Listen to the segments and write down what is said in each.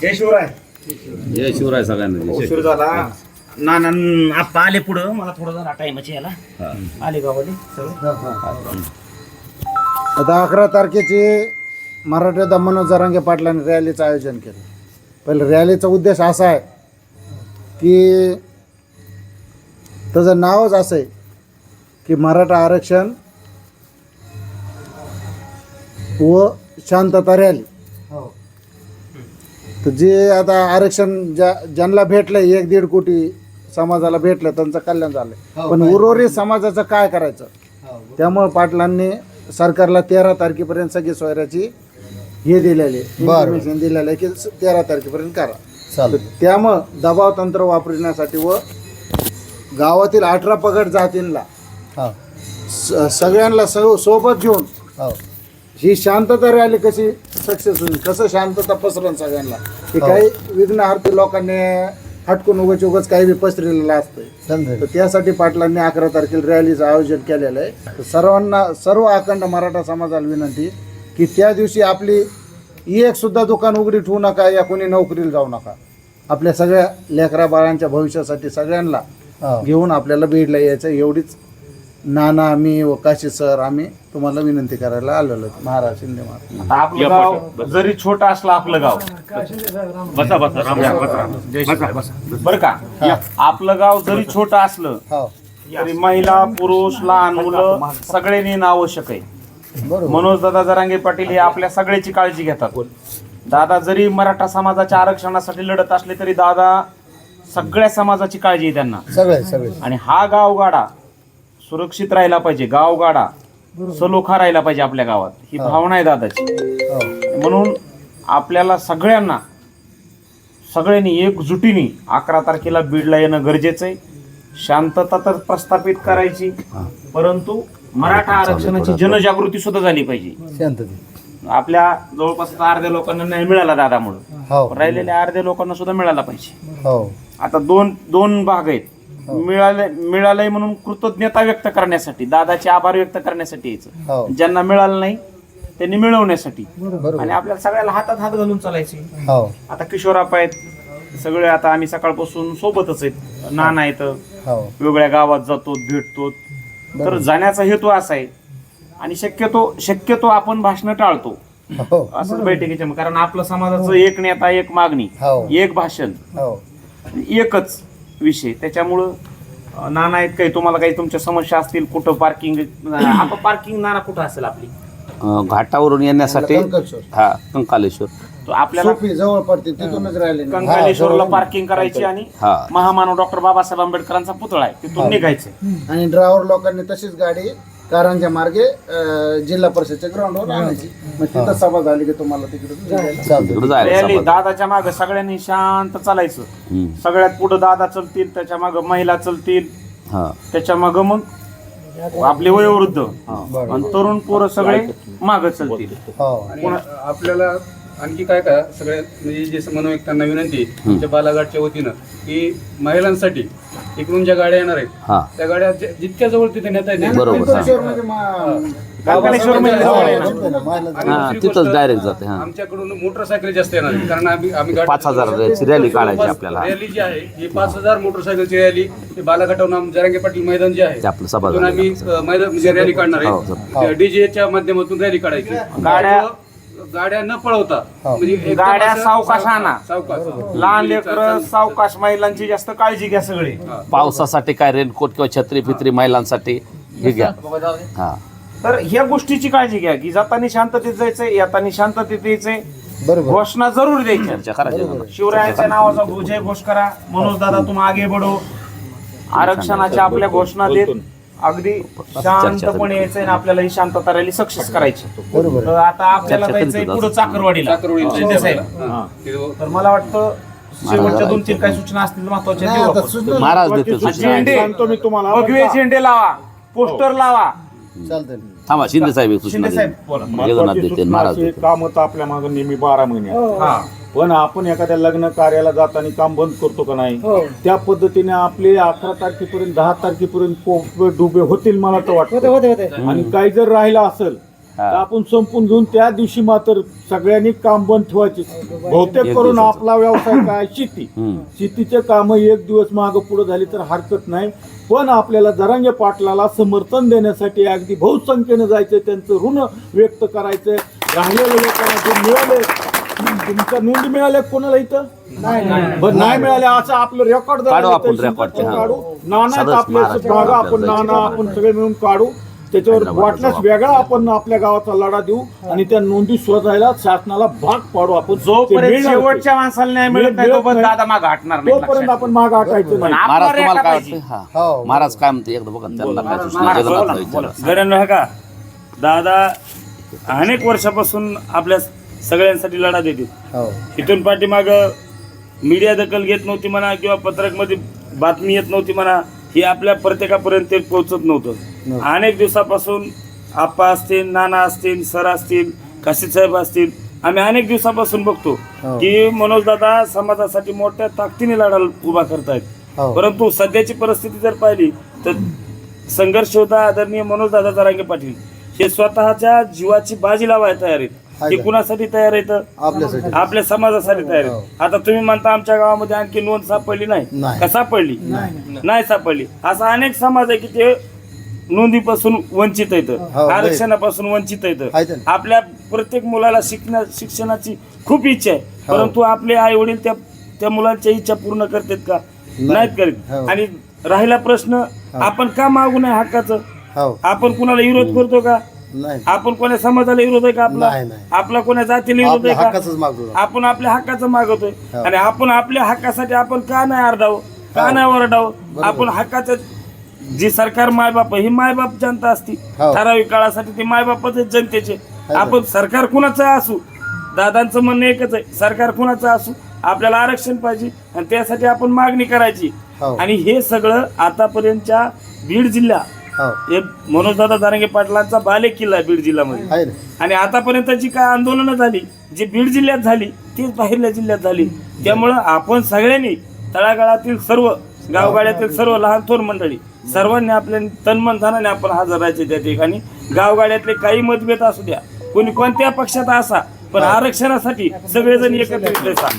जय शिवराय. जय शिवराय सगळ्यांना जय उशीर झाला. ना ना आप्पा आले पुढं. मला थोडं जरा टाइमची याला. हा. आले गावाले सगळे. आता अकरा तारखेची मराठी मनोज जरांगे पाटलांनी रॅलीचं आयोजन केलं. पहिलं रॅलीचा उद्देश असा आहे की त्याचं नावच असं आहे की मराठा आरक्षण व शांतता रॅली. तर जे आता आरक्षण ज्या ज्यांना भेटलं एक दीड कोटी समाजाला भेटलं त्यांचं कल्याण झालं पण उर्वरित समाजाचं काय करायचं? त्यामुळे पाटलांनी सरकारला तेरा तारखेपर्यंत सगळी सोयऱ्याची हे दिलेली इन्फॉर्मेशन दिलेलं आहे की स- तेरा तारखेपर्यंत करा. तर त्यामुळं दबाव तंत्र वापरण्यासाठी व गावातील अठरा पगड जातींना स- सगळ्यांना सो सोबत घेऊन ही. शांतता रॅली कशी? सक्सेस होईल. कसं शांतता पसरण सगळ्यांना? हे. काही विघ्नहार्थी लोकांनी हटकून उगाच उगाच काही बी पसरलेलं असतंय. तर त्यासाठी पाटलांनी अकरा तारखेला रॅलीचं आयोजन केलेलं आहे. तर सर्वांना सर्व अखंड मराठा समाजाला विनंती की त्या दिवशी आपली एक सुद्धा दुकान उघडी ठेवू नका या कोणी नोकरीला जाऊ नका. आपल्या सगळ्या लेकरा बाळांच्या भविष्यासाठी सगळ्यांना घेऊन आपल्याला बीडला यायचं एवढीच नाना मी व काशी सर आम्ही तुम्हाला विनंती करायला आलेलो आहे. महाराज शिंदे महाराज. आता आपलं गाव जरी छोटं असलं आपलं गाव. बसा बसा राम राम, बसा बसा. बरं का? आपलं गाव जरी छोटं असलं हो. तरी महिला पुरुष लहान मुलं सगळ्यांनी येणं आवश्यक आहे बरोबर. मनोज दादा जरांगे पाटील हे आपल्या सगळ्याची काळजी घेतात. दादा जरी मराठा समाजाच्या आरक्षणासाठी लढत असले तरी दादा सगळ्या समाजाची काळजी आहे त्यांना. सगळे सगळे. आणि हा गावगाडा सुरक्षित राहिला पाहिजे गावगाडा. सलोखा राहिला पाहिजे आपल्या गावात. ही भावना आहे दादाची. हो. म्हणून आपल्याला सगळ्यांना सगळ्यांनी एकजुटीने अकरा तारखेला बीडला येणं गरजेचं आहे. शांतता तर प्रस्थापित करायची. परंतु मराठा आरक्षणाची जनजागृती सुद्धा झाली पाहिजे. शांतते. आपल्या जवळपास अर्ध्या लोकांना नाही मिळाला दादामुळं. हो. राहिलेल्या अर्ध्या लोकांना सुद्धा मिळाला पाहिजे. हो. आता दोन दोन भाग आहेत. मिळाले मिळालंय म्हणून कृतज्ञता व्यक्त करण्यासाठी दादाचे आभार व्यक्त करण्यासाठी यायचं. हो. ज्यांना मिळालं नाही त्यांनी मिळवण्यासाठी. आणि आपल्याला सगळ्याला हातात हात घालून चालायचे. हो. आता किशोराप आहेत सगळे आता आम्ही सकाळपासून सोबतच आहेत. नाना आहेत हो. वेगळ्या गावात जातो भेटतो. तर जाण्याचा हेतू असा आहे. आणि शक्यतो शक्यतो आपण भाषण टाळतो. हो. असंच बैठकीच्या कारण आपलं समाजाचं एक नेता एक मागणी हो. एक भाषण. हो. एकच. विषय. त्याच्यामुळं नाना आहेत काही तुम्हाला काही तुमच्या समस्या असतील कुठं पार्किंग आता पार्किंग नाना कुठं असेल आपली? अं, घाटावरून येण्यासाठी कंकाळेश्वर. हा कंकालेश्वर. तो आपल्याला सोपी जवळ पडते तिथूनच राहिले. कंकालेश्वरला पार्किंग करायची आणि हा. महामानव डॉक्टर बाबासाहेब आंबेडकरांचा पुतळा आहे. तिथून निघायचं. आणि ड्रायव्हर लोकांनी तशीच गाडी कारंजा मार्गे अं, जिल्हा परिषदच्या ग्राउंडवर आणायची. मग तिथं सभा झाली की तुम्हाला तिकडे तिकडे जायला रॅली. दादाच्या मागे सगळ्यांनी शांत चालायचं. हम्म. सगळ्यात पुढे दादा चलतील त्याच्यामागे महिला चलतील. हा. त्याच्यामागे मग आपले वयोवृद्ध. आणि तरुण पोरं सगळे मागे चलतील. हो. आणि आपल्याला आणखी काय काय सगळ्या म्हणजे जे मनोव्यक्तांना विनंती आहे, आमच्या बालाघाटच्या वतीनं की महिलांसाठी इकडून ज्या गाड्या येणार आहेत हा त्या गाड्या जे- जितक्या जवळ तिथे नेता येते बरोबर. म्हणजे म्हणजे हा, दुसरी तिथंच direct जाते, हा. आमच्याकडून मोटरसायकल जास्त येणार आहे. कारण आम्ही आम्ही गाडी- पाच हजाराची रॅली काढायची आपल्याला. रॅली जी आहे ही पाच हजार मोटरसायकलची रॅली ही बालाघाटावरून आम- जरांगे पाटील मैदान जे आहे ते आपलं सभा तिथून. आम्ही अ, मैदान म्हणजे रॅली काढणार हो, आहे डीजेच्या माध्यमातून रॅली काढायची गाड्या- गाड्या न पळवता. म्हणजे एकदम गाड्या असं सावकाश आणा. सावकाश. लहान लेकर सावकाश महिलांची जास्त काळजी घ्या सगळे. पावसासाठी काय रेनकोट किंवा छत्री फित्री महिलांसाठी हे घ्या. हा. तर ह्या गोष्टीची काळजी घ्या की जाताना शांततेत जायचंय येताना शांततेत यायचंय. बरोबर. घोषणा जरूर द्यायच्या. चर्चा करायची. शिवरायांच्या नावाचा घोष करा. मनोज दादा तुम आगे बढो. आरक्षणाच्या आपल्या घोषणा देत अगदी शांतपणे यायचंय आणि आपल्याला ही शांतता रॅली सक्सेस करायची. बरोबर. तर आता आपल्याला जायचंय पुढे. चाकरवाडीला. शिंदे साहेब हा. तिथं तर मला वाटतं शेवटच्या दोन तीन काही सूचना असतील महत्त्वाच्या देऊ आपण. महाराज देते हा, सूचना. झेंडे भगवे झेंडे लावा. पोस्टर लावा. चालतंय. थांबा शिंदे साहेब एक सूचना शिंदे साहेब देते. बोला जगन्नाथ देते महाराज देते. काम तर आपल्या मागे नेहमी बारा महिने हा. पण आपण एखाद्या लग्न कार्याला जाताना काम बंद करतो का नाही? त्या पद्धतीने आपले अकरा तारखेपर्यंत दहा तारखेपर्यंत पोपे डुबे होतील मला तर वाटतं. आणि काही जर राहिलं असेल हा. तर आपण संपून घेऊन त्या दिवशी मात्र सगळ्यांनी काम बंद ठेवायचे. बहुतेक एक करून दिवसाचं. आपला व्यवसाय काय? शेती. हम्म. शेतीचे काम एक दिवस मागे पुढे झाली तर हरकत नाही. पण आपल्याला जरांगे पाटलाला समर्थन देण्यासाठी अगदी बहुसंख्येनं जायचं त्यांचं ऋण व्यक्त करायचं राहिलेल्या लोकांना जे मिळाले तुमच्या नोंद मिळाल्या कोणाला इथं बरं नाही मिळाले असं आपलं रेकॉर्ड काढू आपण record, हा. काढू नाना सदस्य आपले महाराष्ट्र भागा आपण नाना. आपण सगळे मिळून काढू त्याच्यावर वाटल्यास. वेगळा आपण आपल्या गावाचा लढा देऊ आणि त्या नोंदी शोधायला शासनाला भाग पाडू आपण ते जोपर्यंत मिळणार ते. शेवटच्या माणसाला मिळत नाही मिळत तोपर्यंत नाही. दादा माग हटणार नाही तोपर्यंत लक्षात आपण माग नाही आपण महाराज तुम्हाला काय. वाटतं हो. हा महाराज काय म्हणते एकदा बघा त्यांना काय सूचना महाराज, बोला, जगन्नाथला बोला. विचारा. गड्यांनो हे का दादा अनेक वर्षापासून आपल्या सगळ्यांसाठी लढा देते हो. इथून पाठीमाग मीडिया दखल घेत नव्हती म्हणा किंवा पत्रकमध्ये बातमी येत नव्हती म्हणा ही आपल्या प्रत्येकापर्यंत ते पोहोचत नव्हतं. अनेक दिवसापासून आप्पा असतील नाना असतील सर असतील काशीद साहेब असतील आम्ही अनेक दिवसापासून बघतो हो. की मनोज दादा समाजासाठी मोठ्या ताकदीने लढा उभा करतायत. हो. परंतु सध्याची परिस्थिती जर पाहिली तर संघर्ष होता आदरणीय मनोज दादा जरांगे पाटील. हे स्वतःच्या जीवाची बाजी लावायला तयार आहेत. आहे ते? कुणासाठी तयार आहेत? आपल्यासाठी. आपल्या समाजासाठी तयार हो. आहेत. आता तुम्ही म्हणता आमच्या गावामध्ये आणखी नोंद सापडली नाही. नाही. का सापडली? नाही. सापडली. असा अनेक समाज आहे की ते नोंदीपासून वंचित हो, येतं आरक्षणापासून वंचित येतं आहेत ना. आपल्या प्रत्येक मुलाला शिकण्या शिक्षणाची खूप इच्छा आहे. हो. परंतु आपले आई वडील त्या त्या मुलांच्या इच्छा पूर्ण करतात का? नाहीत करीत. हो. आणि राहिला प्रश्न आपण का मागू नये हक्काचं? हो. आपण कुणाला विरोध करतो का? नाही. आपण कोण्या समाजाला विरोध आहे का आपला? नाही, नाही. आपला कोण्या जातीला विरोध आपल्या आहे का? हक्काचंच मागतो. आपण आपल्या हक्काचं मागवतोय हो. आणि आपण आपल्या हक्कासाठी आपण का नाही आरडावं? का नाही ओरडावं? आपण हक्काचं जी सरकार मायबाप आहे, ही मायबाप जनता असती. हो. ठराविक काळासाठी ते मायबापच आहेत जनतेचे. आपण सरकार कुणाचं असू? दादांचं म्हणणं एकच आहे. सरकार कुणाचं असू? आपल्याला आरक्षण पाहिजे. आणि त्यासाठी आपण मागणी करायची. हो. आणि हे सगळं आतापर्यंतच्या बीड जिल्हा हो. हे मनोजदादा दारंगे पाटलांचा बाले किल्ला बीड जिल्ह्यामध्ये. आणि आतापर्यंत जी काय आंदोलनं झाली जी बीड जिल्ह्यात झाली तीच बाहेरल्या जिल्ह्यात झाली. त्यामुळं आपण सगळ्यांनी तळागाळातील सर्व गावगाड्यातील सर्व लहान थोर मंडळी सर्वांनी आपल्या तन्मन धनाने आपण हजर राहायचे त्या ठिकाणी. गावगाड्यातले काही मतभेद असू द्या कोणी कोणत्या पक्षात असा पण आरक्षणासाठी सगळेजण एकत्रित नाही.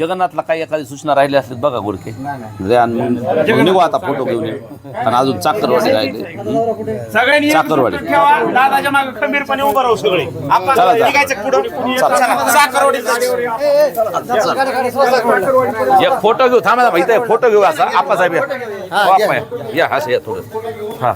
जगन्नाथला काही एखादी सूचना राहिली असली बघा गुडके मग निघू आता फोटो घेऊन येऊ. आणि अजून चाकरवाडी राहिले. सगळ्यांनी चाकरवाडी. जुटून ठेवा. दादाच्या मागे खंबीरपणे उभं राहू सगळे. आपण चला, चला. निघायचं पुढं. चला. साखरवाडी एक फोटो घेऊ. थांबा थांबा. इथे फोटो घेऊ असा. आप्पासाहेब या. हो, या थोडं. हा.